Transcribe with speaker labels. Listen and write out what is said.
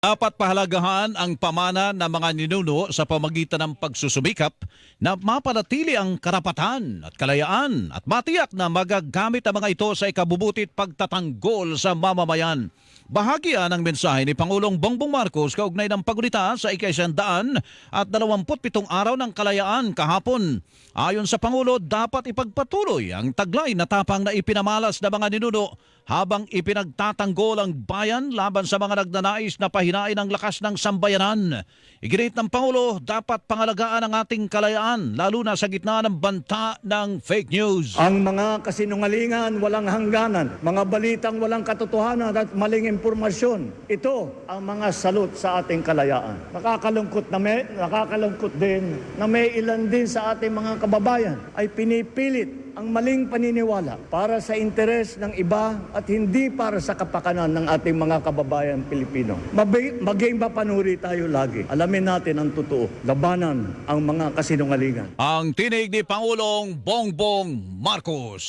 Speaker 1: Dapat pahalagahan ang pamana ng mga ninuno sa pamagitan ng pagsusumikap na mapanatili ang karapatan at kalayaan at matiyak na magagamit ang mga ito sa ikabubutit pagtatanggol sa mamamayan. Bahagi yan ang mensahe ni Pangulong Bongbong Marcos kaugnay ng pagulita sa ikaisandaan at 27 araw ng kalayaan kahapon. Ayon sa Pangulo, dapat ipagpatuloy ang taglay na tapang na ipinamalas ng mga ninuno habang ipinagtatanggol ang bayan laban sa mga nagnanais na pahinain ang lakas ng sambayanan. Iginit ng Pangulo, dapat pangalagaan ang ating kalayaan lalo na sa gitna ng banta ng fake news.
Speaker 2: Ang mga kasinungalingan walang hangganan, mga balitang walang katotohanan at maling impormasyon. Ito ang mga salot sa ating kalayaan. Nakakalungkot na may, nakakalungkot din na may ilan din sa ating mga kababayan ay pinipilit ang maling paniniwala para sa interes ng iba at hindi para sa kapakanan ng ating mga kababayan Pilipino. Maging mapanuri tayo lagi. Alamin natin ang totoo. Labanan ang mga kasinungalingan.
Speaker 1: Ang tinig ni Pangulong Bongbong Marcos.